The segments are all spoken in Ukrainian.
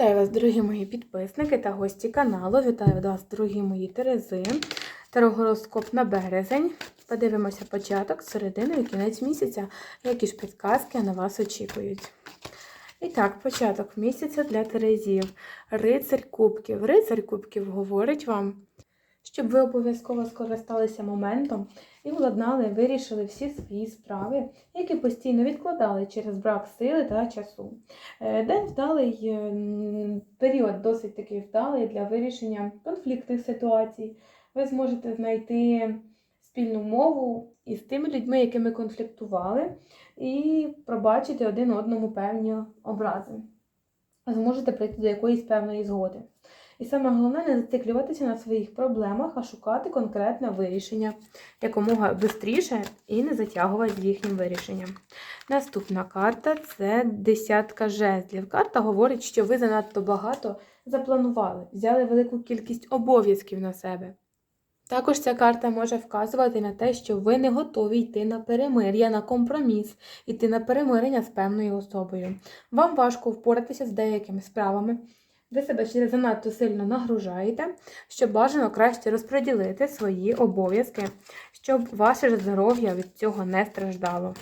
Вітаю вас, дорогі мої підписники та гості каналу. Вітаю вас, дорогі мої Терези. Тарогороскоп на березень. Подивимося початок, середину і кінець місяця, які ж підказки на вас очікують. І так, початок місяця для Терезів. Рицарь Кубків. Рицарь Кубків говорить вам, щоб ви обов'язково скористалися моментом і владнали, вирішили всі свої справи, які постійно відкладали через брак сили та часу. Е, День вдалий, період досить таки вдалий для вирішення конфліктних ситуацій. Ви зможете знайти спільну мову із тими людьми, якими конфліктували, і пробачити один одному певні образи. Зможете прийти до якоїсь певної згоди. І саме головне не зациклюватися на своїх проблемах, а шукати конкретне вирішення якомога швидше і не затягувати з їхнім вирішенням. Наступна карта це десятка жезлів. Карта говорить, що ви занадто багато запланували, взяли велику кількість обов'язків на себе. Також ця карта може вказувати на те, що ви не готові йти на перемир'я, на компроміс, йти на перемирення з певною особою. Вам важко впоратися з деякими справами. Ви себе ще занадто сильно нагружаєте, щоб бажано краще розподілити свої обов'язки, щоб ваше здоров'я від цього не страждало.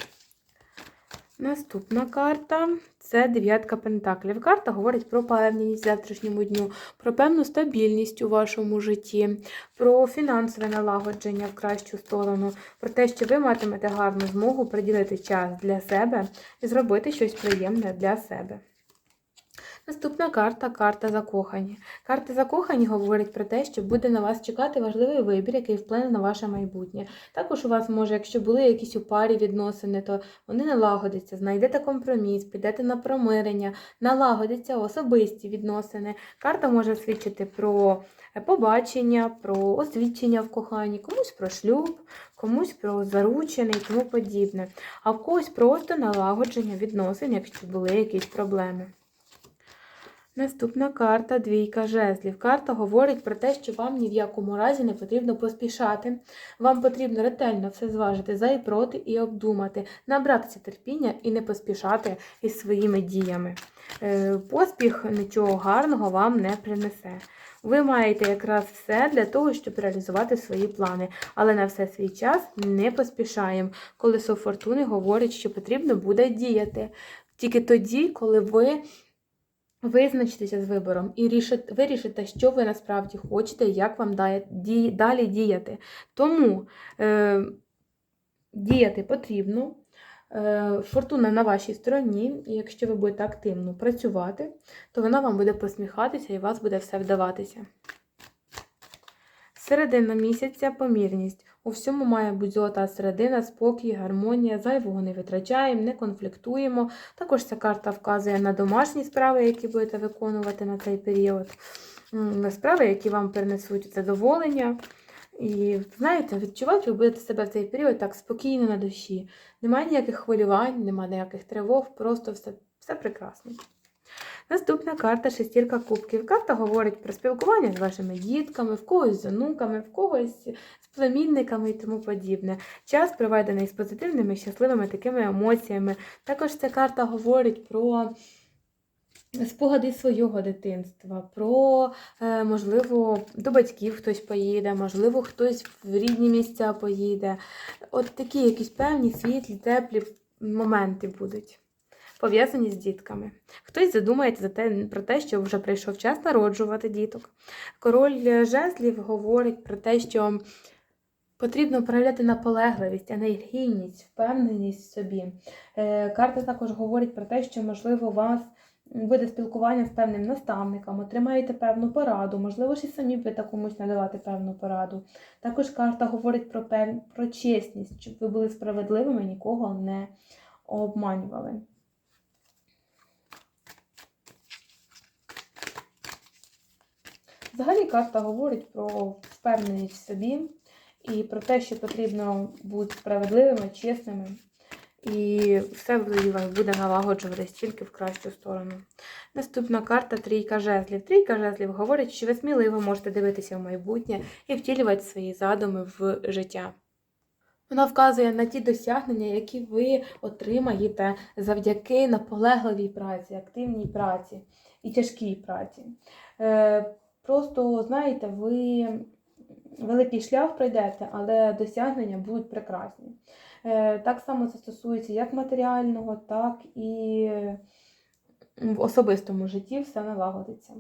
Наступна карта це дев'ятка пентаклів. Карта говорить про певність в завтрашньому дню, про певну стабільність у вашому житті, про фінансове налагодження в кращу сторону, про те, що ви матимете гарну змогу приділити час для себе і зробити щось приємне для себе. Наступна карта карта закохані. Карта закохані говорить про те, що буде на вас чекати важливий вибір, який вплине на ваше майбутнє. Також у вас може, якщо були якісь у парі відносини, то вони налагодяться, знайдете компроміс, підете на промирення, налагодяться особисті відносини. Карта може свідчити про побачення, про освідчення в коханні, комусь про шлюб, комусь про заручений і тому подібне. А в когось просто налагодження відносин, якщо були якісь проблеми. Наступна карта двійка жезлів. Карта говорить про те, що вам ні в якому разі не потрібно поспішати. Вам потрібно ретельно все зважити за і проти і обдумати, набратися терпіння і не поспішати із своїми діями. Е, Поспіх нічого гарного вам не принесе. Ви маєте якраз все для того, щоб реалізувати свої плани, але на все свій час не поспішаємо. Колесо фортуни говорить, що потрібно буде діяти. Тільки тоді, коли ви Визначтеся з вибором і рішите, вирішите, що ви насправді хочете, як вам далі діяти. Тому е, діяти потрібно. Е, Фортуна на вашій стороні, і якщо ви будете активно працювати, то вона вам буде посміхатися і у вас буде все вдаватися. Середина місяця помірність. У всьому має бути золота середина, спокій, гармонія, зайвого не витрачаємо, не конфліктуємо. Також ця карта вказує на домашні справи, які будете виконувати на цей період. М, Справи, які вам принесуть задоволення. І знаєте, відчувати ви будете себе в цей період так спокійно на душі. Немає ніяких хвилювань, немає ніяких тривог, просто все, все прекрасно. Наступна карта шестірка кубків. Карта говорить про спілкування з вашими дітками, в когось з онуками, в когось з племінниками і тому подібне. Час проведений з позитивними, щасливими такими емоціями. Також ця карта говорить про спогади свого дитинства, про, е, можливо, до батьків хтось поїде, можливо, хтось в рідні місця поїде. От такі якісь певні світлі, теплі моменти будуть пов'язані з дітками. Хтось задумається за те, про те, що вже прийшов час народжувати діток. Король жезлів говорить про те, що потрібно проявляти наполегливість, енергійність, впевненість в собі. Е, Карта також говорить про те, що, можливо, у вас буде спілкування з певним наставником, отримаєте певну пораду, можливо, і самі будете комусь надавати певну пораду. Також карта говорить про, пев... про чесність, щоб ви були справедливими, нікого не обманювали. Взагалі карта говорить про впевненість в собі і про те, що потрібно бути справедливими, чесними. І все буде налагоджуватись тільки в кращу сторону. Наступна карта трійка жезлів. Трійка жезлів говорить, що ви сміливо можете дивитися в майбутнє і втілювати свої задуми в життя. Вона вказує на ті досягнення, які ви отримаєте завдяки наполегливій праці, активній праці. і тяжкій праці. Просто, знаєте, ви великий шлях пройдете, але досягнення будуть прекрасні. Е, Так само це стосується як матеріального, так і в особистому житті все налагодиться.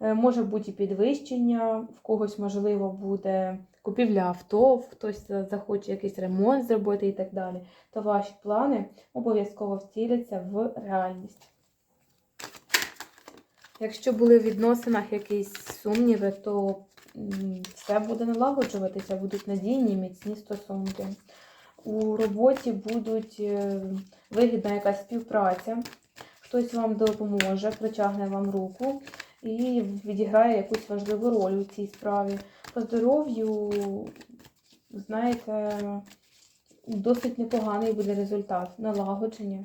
Е, Може бути підвищення, в когось, можливо, буде купівля авто, хтось захоче якийсь ремонт зробити і так далі. То ваші плани обов'язково втіляться в реальність. Якщо були в відносинах якісь сумніви, то все буде налагоджуватися, будуть надійні, міцні стосунки. У роботі будуть е, вигідна якась співпраця, хтось вам допоможе, притягне вам руку і відіграє якусь важливу роль у цій справі. По здоров'ю, знаєте, досить непоганий буде результат налагодження.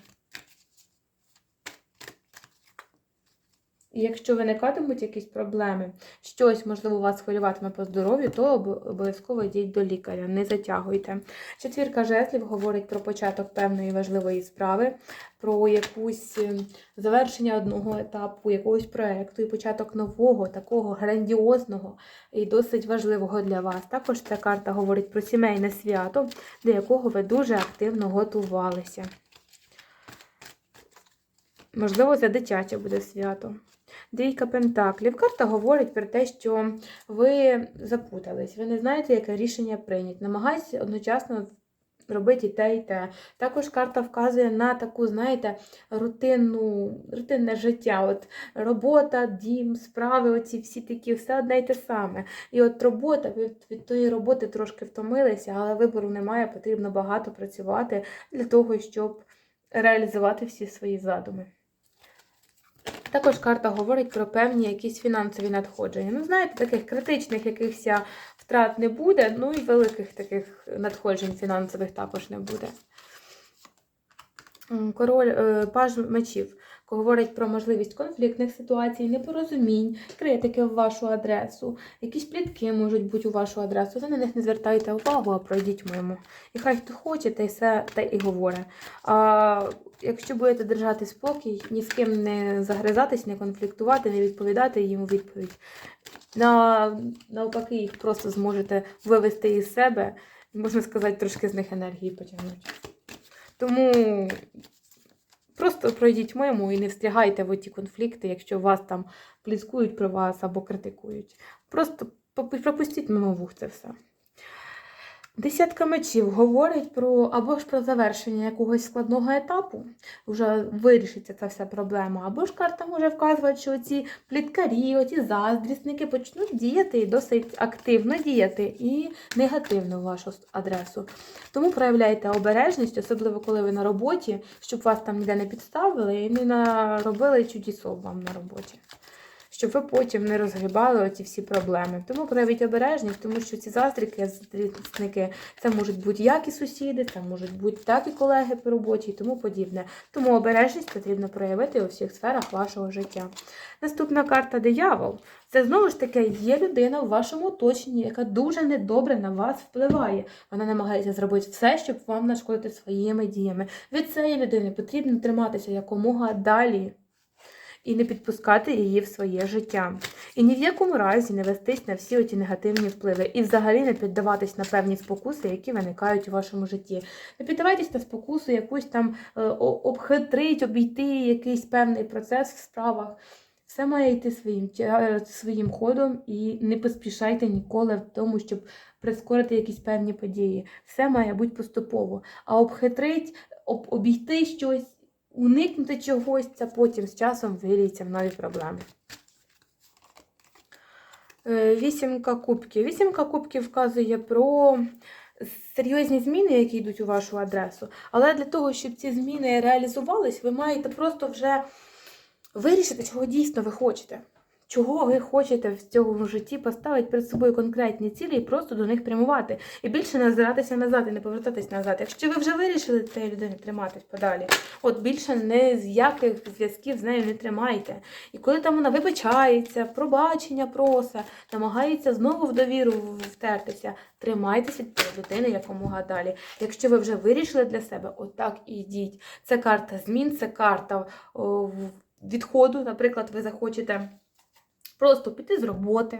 І якщо виникатимуть якісь проблеми, щось, можливо, вас хвилюватиме по здоров'ю, то обов'язково йдіть до лікаря, не затягуйте. Четвірка жезлів говорить про початок певної важливої справи, про якусь е, завершення одного етапу, якогось проекту і початок нового, такого грандіозного і досить важливого для вас. Також ця карта говорить про сімейне свято, до якого ви дуже активно готувалися. Можливо, це дитяче буде свято. Двійка Пентаклів. Карта говорить про те, що ви запутались, ви не знаєте, яке рішення прийняти. Намагайтеся одночасно робити і те, і те. Також карта вказує на таку, знаєте, рутинну, рутинне життя. От робота, дім, справи, оці всі такі, все одне й те саме. І от робота, ви від, тої роботи трошки втомилися, але вибору немає, потрібно багато працювати для того, щоб реалізувати всі свої задуми. Також карта говорить про певні якісь фінансові надходження. Ну, знаєте, таких критичних якихось втрат не буде, ну і великих таких надходжень фінансових також не буде. Король е, паж мечів говорить про можливість конфліктних ситуацій, непорозумінь, критики в вашу адресу, якісь плітки можуть бути у вашу адресу. Ви на них не звертайте увагу, а пройдіть мимо. І хай хто хоче, та й все те і говорить. А якщо будете держати спокій, ні з ким не загризатись, не конфліктувати, не відповідати їм у відповідь. На, навпаки, їх просто зможете вивести із себе, можна сказати, трошки з них енергії потягнути. Тому просто пройдіть мимо і не встрягайте в ті конфлікти, якщо вас там пліскують про вас або критикують. Просто пропустіть мимо вух це все. Десятка мечів говорить про або ж про завершення якогось складного етапу, вже вирішиться ця вся проблема, або ж карта може вказувати, що ці пліткарі, оці заздрісники почнуть діяти і досить активно діяти і негативно в вашу адресу. Тому проявляйте обережність, особливо коли ви на роботі, щоб вас там ніде не підставили і не наробили чудісов вам на роботі. Щоб ви потім не розгрібали оці всі проблеми. Тому проявіть обережність, тому що ці заздріки, заздрісники, це можуть бути як і сусіди, це можуть бути так і колеги по роботі і тому подібне. Тому обережність потрібно проявити у всіх сферах вашого життя. Наступна карта диявол. Це знову ж таки є людина в вашому оточенні, яка дуже недобре на вас впливає. Вона намагається зробити все, щоб вам нашкодити своїми діями. Від цієї людини потрібно триматися якомога далі і не підпускати її в своє життя. І ні в якому разі не вестись на всі оті негативні впливи, і взагалі не піддаватись на певні спокуси, які виникають у вашому житті. Не піддавайтесь на спокусу, якусь там е, о- обхитрить, обійти якийсь певний процес в справах. Все має йти своїм, своїм ходом і не поспішайте ніколи в тому, щоб прискорити якісь певні події. Все має бути поступово. А обхитрить, об, обійти щось, уникнути чогось, це потім з часом виліться в нові проблеми. Е, Вісімка кубків. Вісімка кубків вказує про серйозні зміни, які йдуть у вашу адресу. Але для того, щоб ці зміни реалізувались, ви маєте просто вже вирішити, чого дійсно ви хочете. Чого ви хочете в цьому житті поставити перед собою конкретні цілі і просто до них прямувати. І більше не озиратися назад і не повертатись назад. Якщо ви вже вирішили цієї людини триматись подалі, от більше не з яких зв'язків з нею не тримайте. І коли там вона вибачається, пробачення просить, намагається знову в довіру втертися, тримайтеся від людини якомога далі. Якщо ви вже вирішили для себе, отак і йдіть. Це карта змін, це карта відходу. Наприклад, ви захочете. Просто піти з роботи,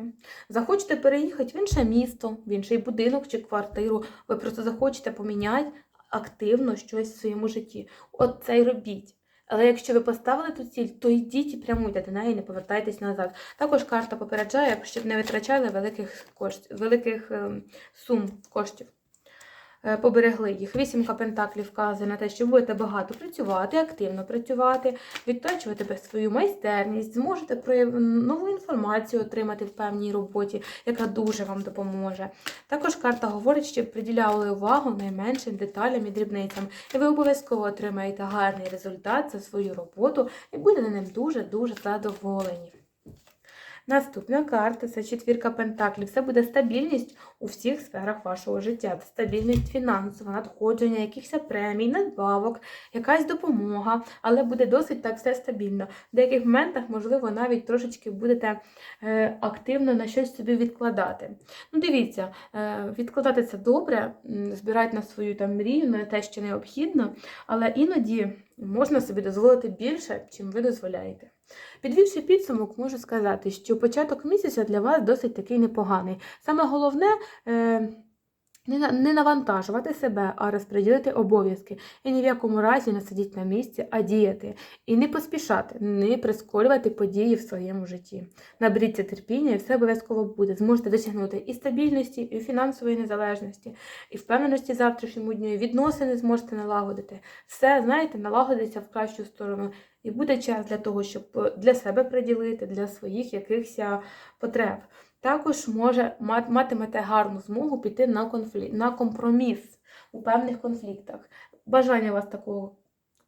захочете переїхати в інше місто, в інший будинок чи квартиру. Ви просто захочете поміняти активно щось в своєму житті. От це й робіть. Але якщо ви поставили ту ціль, то йдіть і прямуйте до неї, не повертайтесь назад. Також карта попереджає, щоб не витрачали великих коштів, великих ем, сум коштів. Е, Поберегли їх. Вісімка пентаклів вказує на те, що будете багато працювати, активно працювати, відточувати свою майстерність, зможете нову інформацію отримати в певній роботі, яка дуже вам допоможе. Також карта говорить, що приділяли увагу найменшим деталям і дрібницям, і ви обов'язково отримаєте гарний результат за свою роботу і будете ним дуже-дуже задоволені. Наступна карта це четвірка пентаклів. Це буде стабільність у всіх сферах вашого життя. Стабільність фінансова, надходження, якихось премій, надбавок, якась допомога, але буде досить так все стабільно. В деяких моментах, можливо, навіть трошечки будете е, активно на щось собі відкладати. Ну, дивіться, е, відкладати це добре, збирати на свою там мрію, на те, що необхідно, але іноді можна собі дозволити більше, чим ви дозволяєте. Підвівши підсумок, можу сказати, що початок місяця для вас досить такий непоганий. Саме головне е, не, навантажувати себе, а розподілити обов'язки. І ні в якому разі не сидіти на місці, а діяти. І не поспішати, не прискорювати події в своєму житті. Наберіться терпіння, і все обов'язково буде. Зможете досягнути і стабільності, і фінансової незалежності, і впевненості завтрашньому дню, і відносини зможете налагодити. Все, знаєте, налагодиться в кращу сторону. І буде час для того, щоб е, для себе приділити, для своїх якихось потреб. Також може матимете гарну змогу піти на конфлікт, на компроміс у певних конфліктах. Бажання вас такого,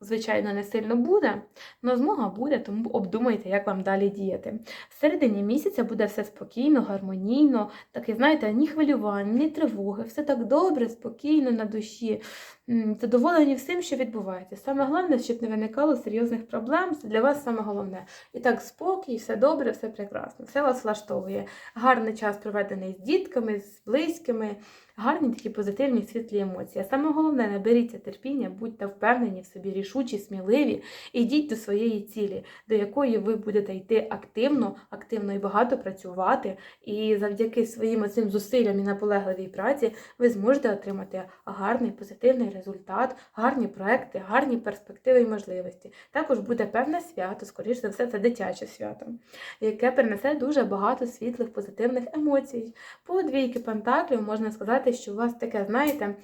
звичайно, не сильно буде, але змога буде, тому обдумайте, як вам далі діяти. В середині місяця буде все спокійно, гармонійно, таке, знаєте, ні хвилювань, ні тривоги, все так добре, спокійно на душі. Задоволені всім, що відбувається. Саме головне, щоб не виникало серйозних проблем, це для вас саме головне. І так, спокій, все добре, все прекрасно, все вас влаштовує. Гарний час проведений з дітками, з близькими, гарні такі позитивні світлі емоції. А саме головне, наберіться терпіння, будьте впевнені в собі, рішучі, сміливі, і йдіть до своєї цілі, до якої ви будете йти активно, активно і багато працювати. І завдяки своїм цим зусиллям і наполегливій праці ви зможете отримати гарний позитивний результат, гарні проекти, гарні перспективи і можливості. Також буде певне свято, скоріш за все, це дитяче свято, яке принесе дуже багато світлих позитивних емоцій. По двійки пентаклів можна сказати, що у вас таке, знаєте,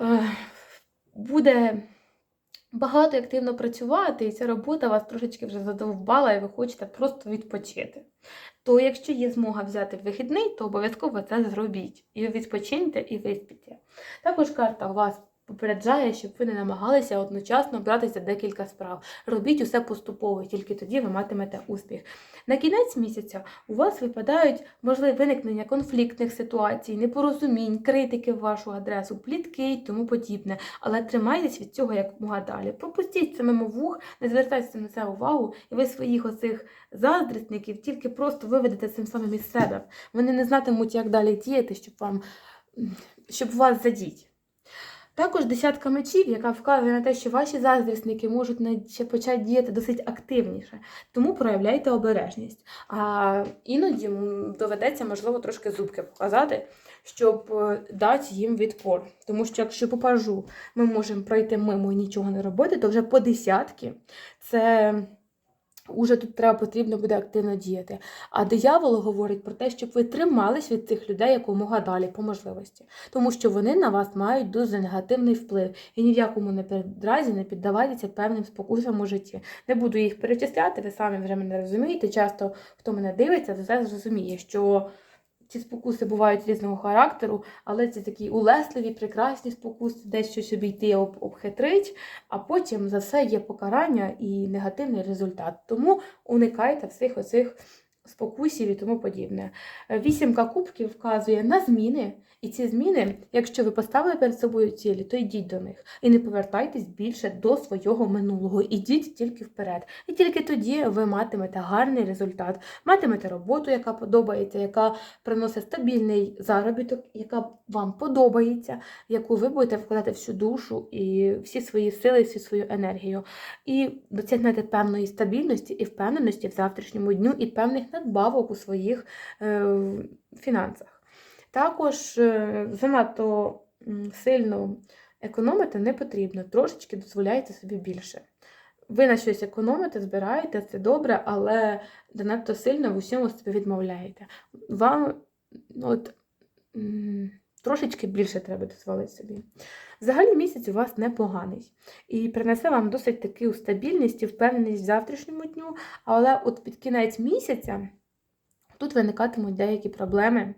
е, буде. Багато активно працювати, і ця робота вас трошечки вже задовбала, і ви хочете просто відпочити. То якщо є змога взяти вихідний, то обов'язково це зробіть. І відпочиньте, і виспіться. Також карта у вас попереджає, щоб ви не намагалися одночасно братися декілька справ. Робіть усе поступово, тільки тоді ви матимете успіх. На кінець місяця у вас випадають можливе виникнення конфліктних ситуацій, непорозумінь, критики в вашу адресу, плітки і тому подібне. Але тримайтесь від цього якомога далі. Пропустіть це мимо вух, не звертайте на це увагу, і ви своїх оцих заздрісників тільки просто виведете цим самим із себе. Вони не знатимуть, як далі діяти, щоб вам щоб вас задіть. Також десятка мечів, яка вказує на те, що ваші заздрісники можуть ще почати діяти досить активніше, тому проявляйте обережність. А іноді доведеться, можливо, трошки зубки показати, щоб е, дати їм відпор. Тому що якщо по пажу ми можемо пройти мимо і нічого не робити, то вже по десятки це. Уже тут треба потрібно буде активно діяти. А диявол говорить про те, щоб ви тримались від цих людей якомога далі по можливості, тому що вони на вас мають дуже негативний вплив і ні в якому не передразі не піддавайтеся певним спокусам у житті. Не буду їх перечисляти, ви самі вже мене розумієте. Часто хто мене дивиться, то це зрозуміє, що ці спокуси бувають різного характеру, але це такі улесливі, прекрасні спокуси, десь щось обійти, об, обхитрить, а потім за все є покарання і негативний результат. Тому уникайте всіх оцих спокусів і тому подібне. Е, Вісімка кубків вказує на зміни, і ці зміни, якщо ви поставили перед собою цілі, то йдіть до них і не повертайтесь більше до свого минулого. Ідіть тільки вперед. І тільки тоді ви матимете гарний результат, матимете роботу, яка подобається, яка приносить стабільний заробіток, яка вам подобається, яку ви будете вкладати всю душу і всі свої сили, всю свою енергію. І досягнете певної стабільності і впевненості в завтрашньому дню і певних надбавок у своїх е, фінансах. Також е, занадто сильно економити не потрібно, трошечки дозволяйте собі більше. Ви на щось економите, збираєте, це добре, але занадто сильно в усьому собі відмовляєте. Вам от, трошечки більше треба дозволити собі. Взагалі місяць у вас непоганий і принесе вам досить таку стабільність і впевненість в завтрашньому дню, але от під кінець місяця тут виникатимуть деякі проблеми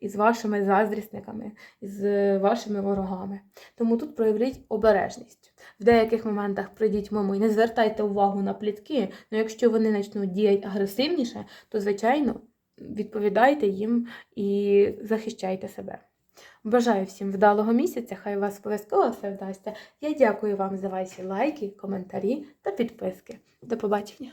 із вашими заздрісниками, із вашими ворогами. Тому тут проявіть обережність. В деяких моментах прийдіть мимо і не звертайте увагу на плітки, але якщо вони почнуть діяти агресивніше, то, звичайно, відповідайте їм і захищайте себе. Бажаю всім вдалого місяця, хай у вас обов'язково все вдасться. Я дякую вам за ваші лайки, коментарі та підписки. До побачення!